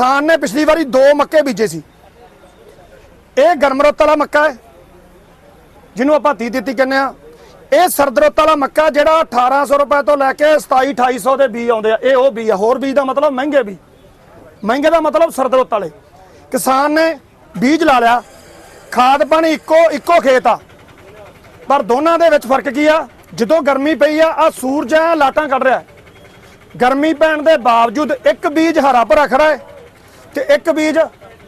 ਕਿਸਾਨ ਨੇ ਪਿਛਲੀ ਵਾਰੀ ਦੋ ਮੱਕੇ ਬੀਜੇ ਸੀ। ਇਹ ਗਰਮਰੁੱਤ ਵਾਲਾ ਮੱਕਾ ਹੈ, ਜਿਹਨੂੰ ਆਪਾਂ ਧੀ ਦਿੱਤੀ ਕਹਿੰਦੇ ਆ ਇਹ ਸਰਦਰੁੱਤ ਵਾਲਾ ਮੱਕਾ ਜਿਹੜਾ 1800 ਰੁਪਏ ਤੋਂ ਲੈ ਕੇ 27 2800 ਦੇ ਬੀਜ ਆਉਂਦੇ ਆ, ਇਹ ਉਹ ਬੀਜ ਆ। ਹੋਰ ਬੀਜ ਦਾ ਮਤਲਬ ਮਹਿੰਗੇ ਬੀਜ ਮਹਿੰਗੇ ਦਾ ਮਤਲਬ ਸਰਦਰੁੱਤ ਵਾਲੇ। ਕਿਸਾਨ ਨੇ ਬੀਜ ਲਾ ਲਿਆ। ਖਾਦ ਪਾਣੀ ਇੱਕੋ ਇੱਕੋ ਖੇਤ ਆ। ਪਰ ਦੋਨਾਂ ਦੇ ਵਿੱਚ ਫ਼ਰਕ ਕੀ ਆ? ਜਦੋਂ ਗਰਮੀ ਪਈ ਆ ਆ ਸੂਰਜ ਆ ਲਾਟਾਂ ਕੱਢ ਰਿਹਾ। ਗਰਮੀ ਪੈਣ ਦੇ ਬਾਵਜੂਦ ਇੱਕ ਬੀਜ ਹਰਾ ਭਰਾ ਖੜਾ ਹੈ। ਤੇ ਇੱਕ ਬੀਜ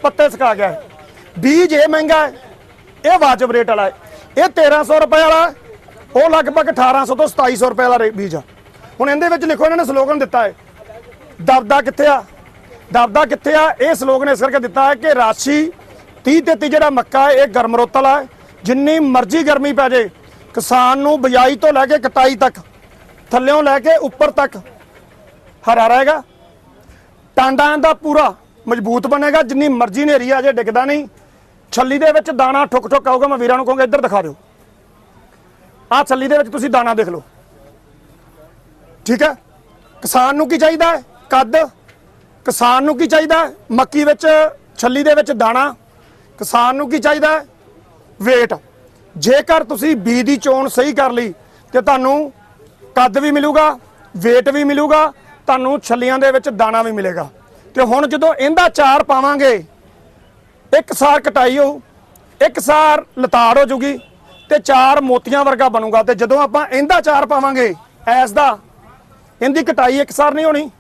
ਪੱਤੇ ਸੁਕਾ ਗਿਆ ਬੀਜ ਇਹ ਮਹਿੰਗਾ ਹੈ, ਇਹ ਵਾਜਬ ਰੇਟ ਵਾਲਾ ਹੈ। ਇਹ 1300 ਰੁਪਏ ਵਾਲਾ ਉਹ ਲਗਭਗ 1800 ਤੋਂ 2700 ਰੁਪਏ ਵਾਲਾ ਰੇ- ਬੀਜ ਆ। ਹੁਣ ਇਹਦੇ ਵਿੱਚ ਲਿਖੋ, ਇਹਨਾਂ ਨੇ ਸਲੋਗਨ ਦਿੱਤਾ ਹੈ, ਦਬਦਾ ਕਿੱਥੇ ਆ? ਦਬਦਾ ਕਿੱਥੇ ਆ? ਇਹ ਸਲੋਗਨ ਇਸ ਕਰਕੇ ਦਿੱਤਾ ਹੈ ਕਿ ਰਾਸ਼ੀ 30 33 ਜਿਹੜਾ ਮੱਕਾ ਹੈ, ਇਹ ਗਰਮ ਰੁੱਤ ਹੈ ਜਿੰਨੀ ਮਰਜ਼ੀ ਗਰਮੀ ਪੈ ਜੇ, ਕਿਸਾਨ ਨੂੰ ਬਜਾਈ ਤੋਂ ਲੈ ਕੇ ਕਟਾਈ ਤੱਕ, ਥੱਲਿਓਂ ਲੈ ਕੇ ਉੱਪਰ ਤੱਕ ਹਰਾ ਰਹੇਗਾ। ਟਾਂਡਾਂ ਦਾ ਪੂਰਾ ਮਜ਼ਬੂਤ ਬਣੇਗਾ, ਜਿੰਨੀ ਮਰਜ਼ੀ ਨੇਰੀ ਆ ਜੇ ਡਿੱਗਦਾ ਨਹੀਂ। ਛੱਲੀ ਦੇ ਵਿੱਚ ਦਾਣਾ ਠੁੱਕ ਠੁੱਕ ਆਊਗਾ, ਮੈਂ ਵੀਰਾਂ ਨੂੰ ਕਹੂੰਗਾ, ਇੱਧਰ ਦਿਖਾ ਦਿਓ। ਆਹ ਛੱਲੀ ਦੇ ਵਿੱਚ ਤੁਸੀਂ ਦਾਣਾ ਦੇਖ ਲਓ। ਠੀਕ ਹੈ? ਕਿਸਾਨ ਨੂੰ ਕੀ ਚਾਹੀਦਾ ਕੱਦ। ਕਿਸਾਨ ਨੂੰ ਕੀ ਚਾਹੀਦਾ ਮੱਕੀ ਵਿੱਚ, ਛੱਲੀ ਦੇ ਵਿੱਚ ਦਾਣਾ। ਕਿਸਾਨ ਨੂੰ ਕੀ ਚਾਹੀਦਾ ਹੈ? ਵੇਟ ਜੇਕਰ ਤੁਸੀਂ ਬੀ ਦੀ ਚੋਣ ਸਹੀ ਕਰ ਲਈ, ਤੇ ਤੁਹਾਨੂੰ ਕੱਦ ਵੀ ਮਿਲੂਗਾ ਵੇਟ ਵੀ ਮਿਲੂਗਾ, ਤੁਹਾਨੂੰ ਛੱਲੀਆਂ ਦੇ ਵਿੱਚ ਦਾਣਾ ਵੀ ਮਿਲੇਗਾ। ਤੇ ਹੁਣ ਜਦੋਂ ਇਹਦਾ ਚਾਰ ਪਾਵਾਂਗੇ, ਇੱਕ ਸਾਰ ਕਟਾਈ ਹੋਊ, ਇੱਕ ਸਾਰ ਲਤਾੜ ਹੋ ਜੂਗੀ ਤੇ ਚਾਰ ਮੋਤੀਆਂ ਵਰਗਾ ਬਣੂਗਾ। ਤੇ ਜਦੋਂ ਆਪਾਂ ਇਹਦਾ ਚਾਰ ਪਾਵਾਂਗੇ, ਐਸ ਦਾ, ਇਹਦੀ ਕਟਾਈ ਇੱਕ ਸਾਰ ਨਹੀਂ ਹੋਣੀ।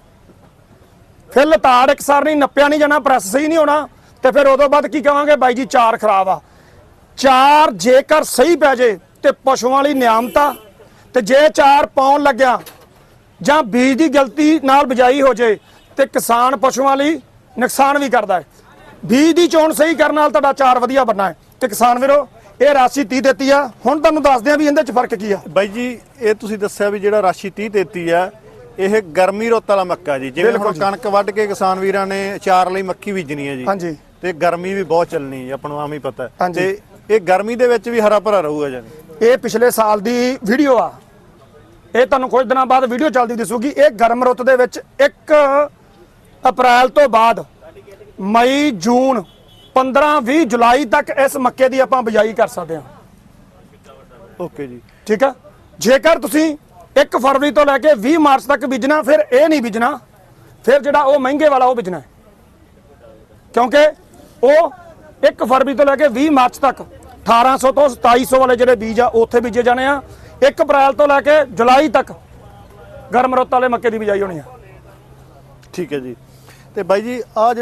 ਫਿਰ ਲਤਾੜ ਇੱਕ ਸਾਰ ਨਹੀਂ, ਨੱਪਿਆ ਨਹੀਂ ਜਾਣਾ, ਪ੍ਰੈਸ ਸਹੀ ਨਹੀਂ ਹੋਣਾ। ਤੇ ਫਿਰ ਉਦੋਂ ਬਾਅਦ ਕੀ ਕਵਾਂਗੇ? ਬਾਈ ਜੀ, ਚਾਰ ਖਰਾਬ ਆ। ਚਾਰ ਜੇਕਰ ਸਹੀ ਪੈ ਜੇ ਤੇ ਪਸ਼ੂਆਂ ਲਈ ਨਿਆਮਤਾ ਤੇ ਜੇ ਚਾਰ ਪਾਉਣ ਲੱਗਿਆ ਜਾਂ ਬੀਜ ਦੀ ਗਲਤੀ ਨਾਲ ਬਜਾਈ ਹੋ ਜੇ ਤੇ ਕਿਸਾਨ ਪਸ਼ੂਆਂ ਲਈ ਨੁਕਸਾਨ ਵੀ ਕਰਦਾ ਹੈ। ਬੀਜ ਦੀ ਚੋਣ ਸਹੀ ਕਰਨ ਨਾਲ ਤੁਹਾਡਾ ਚਾਰ ਵਧੀਆ ਬਣਨਾ ਹੈ। ਤੇ ਕਿਸਾਨ ਵੀਰੋ ਇਹ ਰਾਸ਼ੀ 30 ਦਿੱਤੀ ਆ। ਹੁਣ ਤੁਹਾਨੂੰ ਦੱਸਦੇ ਆ ਵੀ ਇਹਦੇ ਚ ਫ਼ਰਕ ਕੀ ਆ। ਬਾਈ ਜੀ ਇਹ ਤੁਸੀਂ ਦੱਸਿਆ ਵੀ ਜਿਹੜਾ ਰਾਸ਼ੀ 30 33 ਆ ਇਹ ਗਰਮੀ ਰੁੱਤ ਵਾਲਾ ਮੱਕਾ ਜੀ। ਜਿਵੇਂ ਹੁਣ। ਕਣਕ ਵੱਢ ਕੇ ਕਿਸਾਨ ਵੀਰਾਂ ਨੇ ਚਾਰ ਲਈ ਮੱਕੀ ਬੀਜਣੀ ਹੈ ਜੀ। ਹਾਂਜੀ। ਤੇ ਗਰਮੀ ਵੀ ਬਹੁਤ ਚੱਲਣੀ ਹੈ ਆਪਾਂ ਨੂੰ ਆਮ ਹੀ ਪਤਾ। ਤੇ ਇਹ ਗਰਮੀ ਦੇ ਵਿੱਚ ਵੀ ਹਰਾ ਭਰਾ ਰਹੂਗਾ ਜਾਨੀ ਇਹ ਪਿਛਲੇ ਸਾਲ ਦੀ ਵੀਡੀਓ ਆ। ਇਹ ਤੁਹਾਨੂੰ ਕੁਝ ਦਿਨਾਂ ਬਾਅਦ ਵੀਡੀਓ ਚੱਲਦੀ ਦਿਸੂਗੀ। ਇਹ ਗਰਮ ਰੁੱਤ ਦੇ ਵਿੱਚ 1 ਅਪ੍ਰੈਲ ਤੋਂ ਬਾਅਦ ਮਈ ਜੂਨ 15 20 ਜੁਲਾਈ ਤੱਕ ਇਸ ਮੱਕੇ ਦੀ ਆਪਾਂ ਬਿਜਾਈ ਕਰ ਸਕਦੇ ਹਾਂ। ਓਕੇ ਜੀ। ਠੀਕ ਆ? ਜੇਕਰ ਤੁਸੀਂ 1 ਫਰਵਰੀ ਤੋਂ ਲੈ ਕੇ 20 ਮਾਰਚ ਤੱਕ ਬੀਜਣਾ ਫਿਰ ਇਹ ਨਹੀਂ ਬੀਜਣਾ ਫਿਰ ਜਿਹੜਾ ਉਹ ਮਹਿੰਗੇ ਵਾਲਾ ਉਹ ਬੀਜਣਾ ਹੈ। ਕਿਉਂਕਿ ਉਹ 1 ਫਰਵਰੀ ਤੋਂ ਲੈ ਕੇ 20 ਮਾਰਚ ਤੱਕ 1800 ਤੋਂ 2700 ਵਾਲੇ ਜਿਹੜੇ ਬੀਜ ਆ ਉੱਥੇ ਬੀਜੇ ਜਾਣੇ ਆ। 1 ਅਪ੍ਰੈਲ ਤੋਂ ਲੈ ਕੇ ਜੁਲਾਈ ਤੱਕ ਗਰਮ ਰੁੱਤ ਵਾਲੇ ਮੱਕੇ ਦੀ ਬਿਜਾਈ ਹੋਣੀ ਆ। ਠੀਕ ਹੈ ਜੀ। ਤੇ ਬਾਈ ਜੀ ਆ